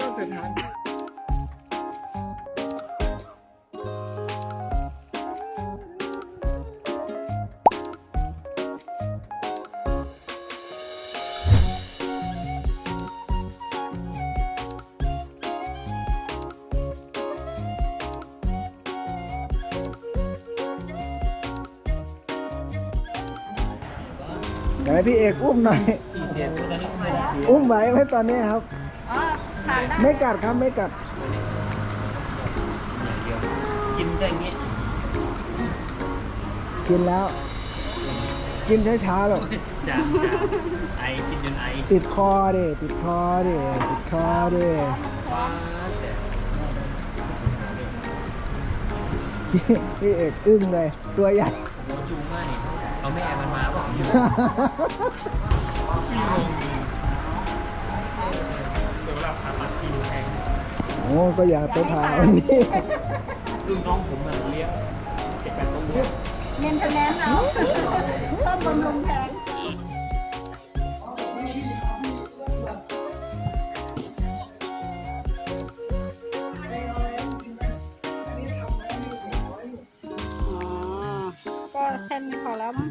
นอกสถานเดี๋ยวให้พี่เอกอุ้มหน่อย อุ้มไหวไหมตอนนี้ครับอ๋อ ทานได้ไม่กัดครับไม่กัดกินได้อย่างงี้กินแล้ว กินช้าๆหรอกจ้าจ้าไอกินจนไอติดคอดิติดคอดิติดคอดิว้าแต่พี่เอกอึ้งเลย ตัวใหญ่หัวจูงมากนี่เอาแม่มันมาบอกอยู่ พี่งง โอ้ก็อยากไปผ่าวันนี้ลูกน้องผมมันเลี้ยงเจ็ดแปดตัวเลี้ยงเน้นคะแนนเอาต้มบำรุงแทนอ๋อก็แค่นี้พอแล้วมั้ง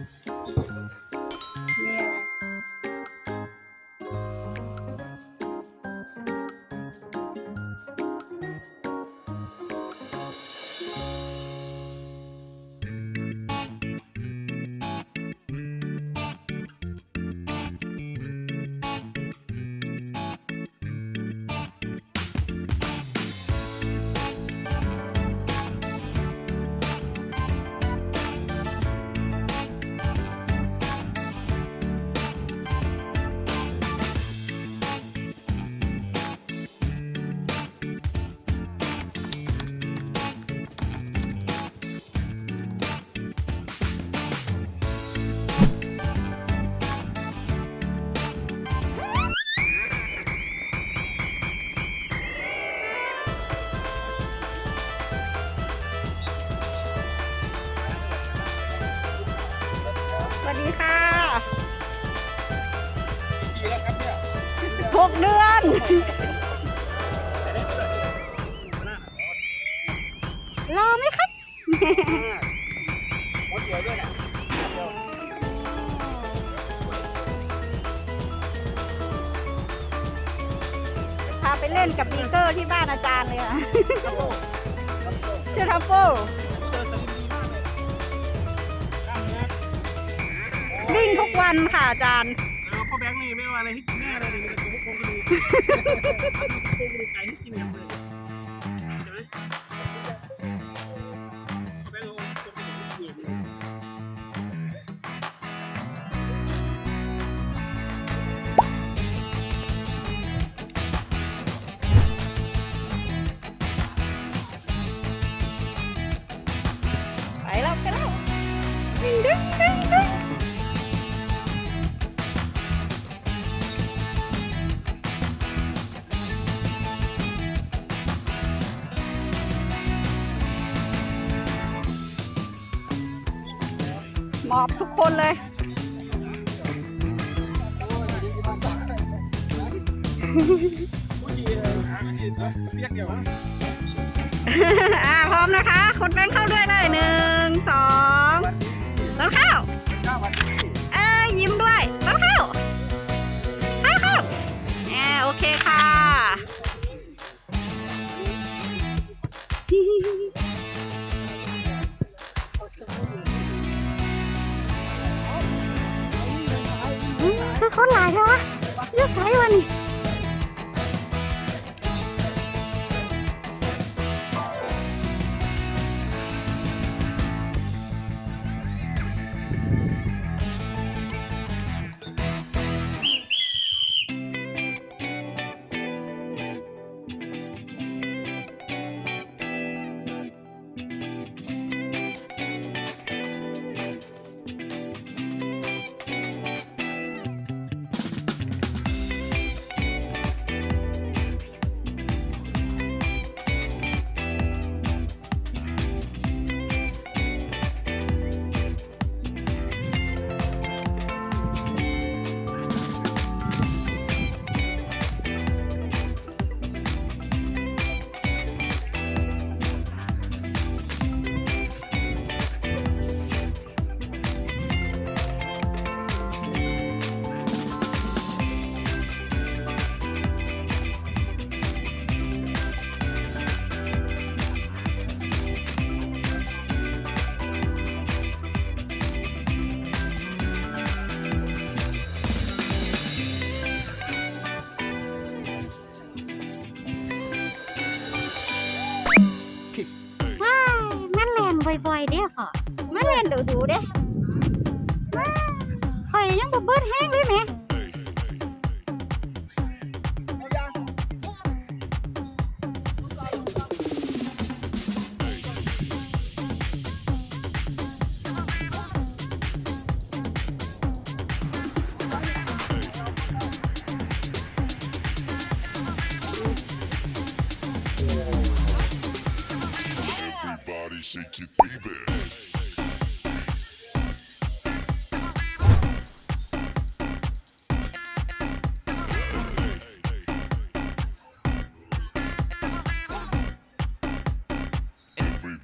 กเดือน รอไหมครับพาไปเล่นกับบีเกอร์ที่บ้านอาจารย์เลยอะชื่อทัฟเฟิลวิ่งทุกวันค่ะอาจารย์ บงค์นี่ไม่เอาอะไรให้กินแน่เลยมีแต่โครงกระดูกโครงกระดูไก่ให้กินอย่างเลยใช่ไหม อบทุกคนเลย อ่าพร้อมนะคะ คนแบงเข้าด้วยเลยหนึ่งสองแล้วเข้า หลายใช่ไหมเลือกไซส์วันนี้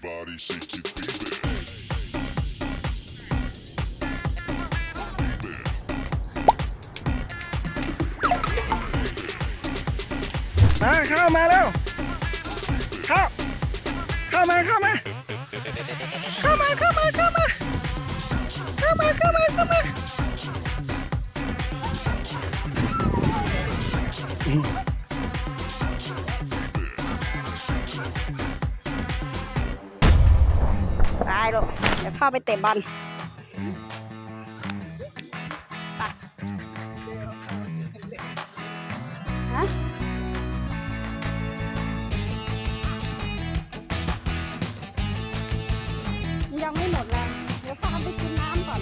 body, shake your baby. มาเข้ามาแล้วเข้าเข้ามาเข้ามาเข้ามาเข้ามาเข้ามาเข้ามาเข้ามาเข้ามา ตายลูกเดี๋ยวพ่อไปเตะบอลไปฮะยังไม่หมดแรงเดี๋ยวพาไปกินน้ำก่อน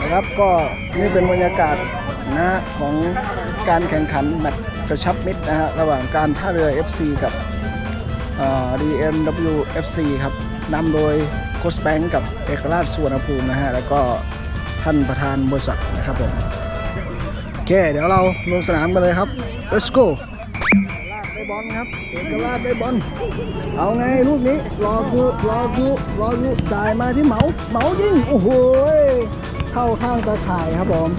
นะครับก็นี่เป็นบรรยากาศนะฮะของการแข่งขันแมตช์ กระชับมิตรนะฮะระหว่างการท่าเรือ FC กับเอ่อ DMW FC ครับนำโดยโคชแบงค์กับเอกราชสุวรรณภูมินะฮะแล้วก็ท่านประธานบริษัทนะครับผมโอเค เดี๋ยวเราลงสนามกันเลยครับ let's go ลากได้บอลครับเอกราชได้บอลเอาไงลูกนี้รอคือรอคือรออยู่จ่ายมาที่เหมาเหมายิงโอ้โหเข้าข้างตาข่ายครับผม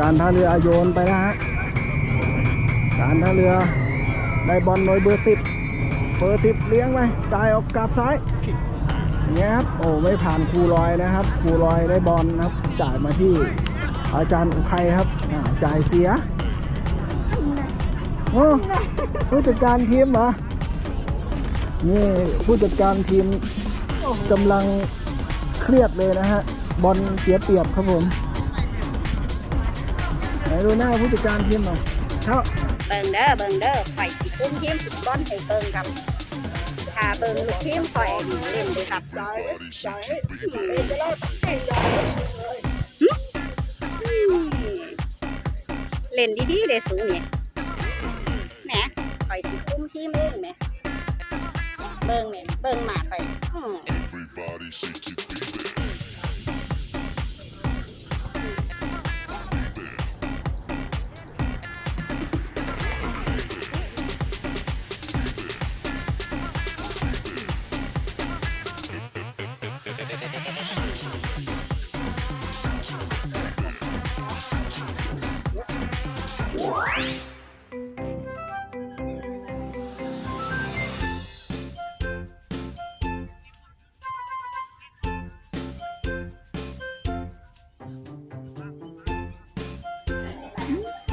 การท่าเรือโยนไปนะฮะ การท่าเรือได้บอลโดยเบอร์สิบเบอร์สิบเลี้ยงไปจ่ายออกกลับซ้ายอย่างเงี้ยครับ โอ้ไม่ผ่านครูลอยนะครับ ครูลอยได้บอลนะครับ จ่ายมาที่อาจารย์อุทัยครับจ่ายเสีย โอ้ผู้จัดการทีมเหรอ นี่ผู้จัดการทีมกำลังเครียดเลยนะฮะ บอลเสียเปรียบครับผม ดูหน้าผู้จัดการทีมหน่อยครับเบิ่งเด้อเบิ่งเด้อข่อยสิคุ้มทีมฟุตบอลให้เบิ่งครับถ้าเบิ่งลูกทีมข่อยนี่เล่นเลยครับ Everybody shake your baby. เล่นดีๆเลยสูงเนี่ยแหมข่อยสิคุ้มทีมเองแหมเบิ่งแหมเบิ่งหมาข่อย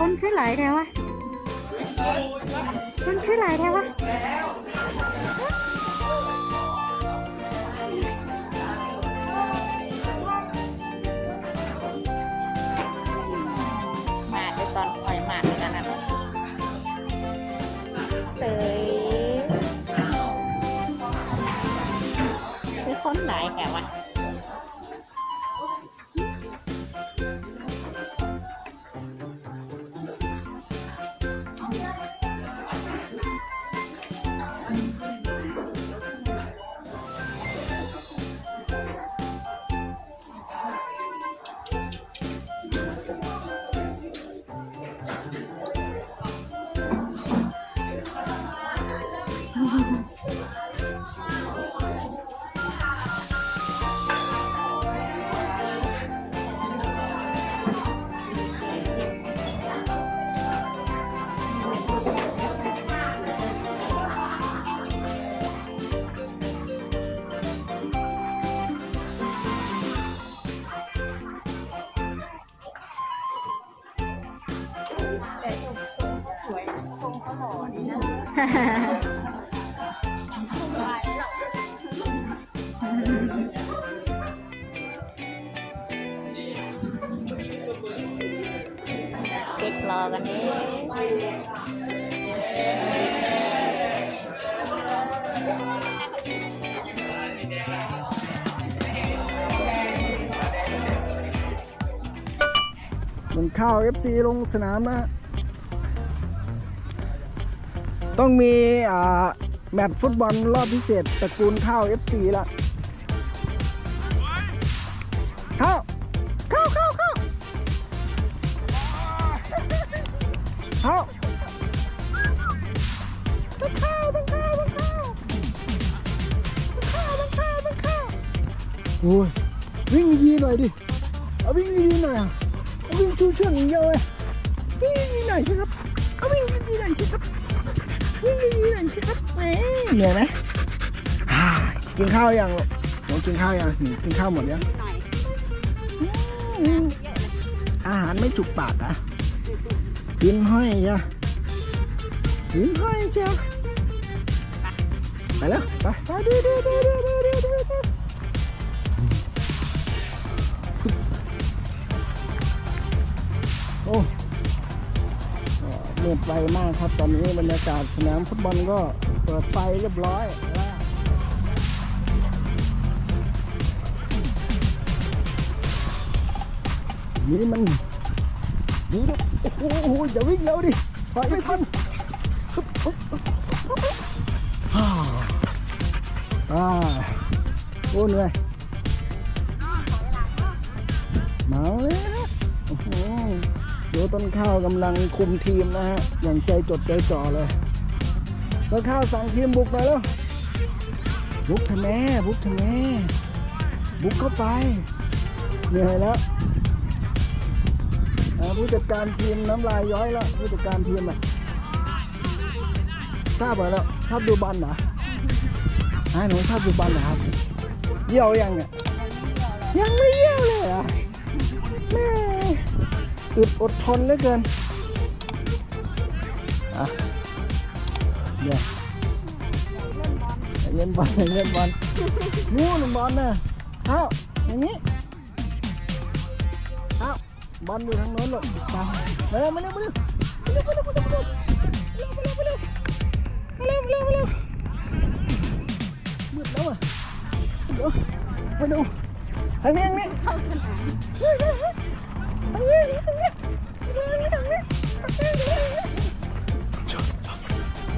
คนคือหลายแท้วะคนคือหลายแท้วะมาไปตอนข่อยมาด้วยกันนะเสยคือคนหลายแท้วะ แต่ทรงเขาสวยทรงเขาหล่อดีนะ เหมือนข้าว FC ลงสนามนะต้องมีแมตช์ฟุตบอลรอบพิเศษตระกูลข้าว FC ละ โอ้ยวิ่งดีหน่อยดิเอาวิ่งดีหน่อยเอาวิ่งชูเชือกอย่างเดียวเลยวิ่งดีหน่อยสิครับเอาวิ่งดีหน่อยสิครับวิ่งดีหน่อยสิครับเหนื่อยไหมกินข้าวยังหนูกินข้าวยังกินข้าวหมดยังอาหารไม่จุกปากอะกินห้อยจ้ะกินห้อยจ้ะไปแล้วไปไปดูดูดูดู ไวมากครับ ตอนนี้บรรยากาศสนามฟุตบอลก็เปิดไฟเรียบร้อยวนี่มันดูดิโอ้โหอ้โหอย่าวิ่งเร็วดิไปไม่ทันฮ่าอ่าโอ้เหนื่อยมาเลย ต้นข้าวกำลังคุมทีมนะฮะ อย่างใจจดใจจ่อเลย ต้นข้าวสั่งทีมบุกไปแล้ว บุกทำไมบุกทำไมบุกเข้าไป เหนื่อยแล้วผู้จัดการทีมน้ำลายย้อยแล้วผู้จัดการทีมอะทราบเหรอแล้วชอบดูบอลเหรอฮะหนูชอบดูบอลเหรอครับ เยี่ยวยังเนี่ยยังไม่เยี่ยวเลยอะแม่อึดอด ทนเหลือเกินอะเดี๋ยวเล่นบอลเล่นบอลนู่นบอลน่ะเอ้าอย่างนี้เอ้าบอลอยู่ทางโน้นลูกไปเร็วมาเร็วมาเร็วมาเร็วมาเร็วมาเร็วมาเร็วมาเร็วมาเร็วมาเร็วมาเร็วมาเร็วมืดแล้วอะเดี๋ยวมาดูทางนี้ทางนี้ชนมาอืมว้ายชูไม่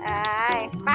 ไปไป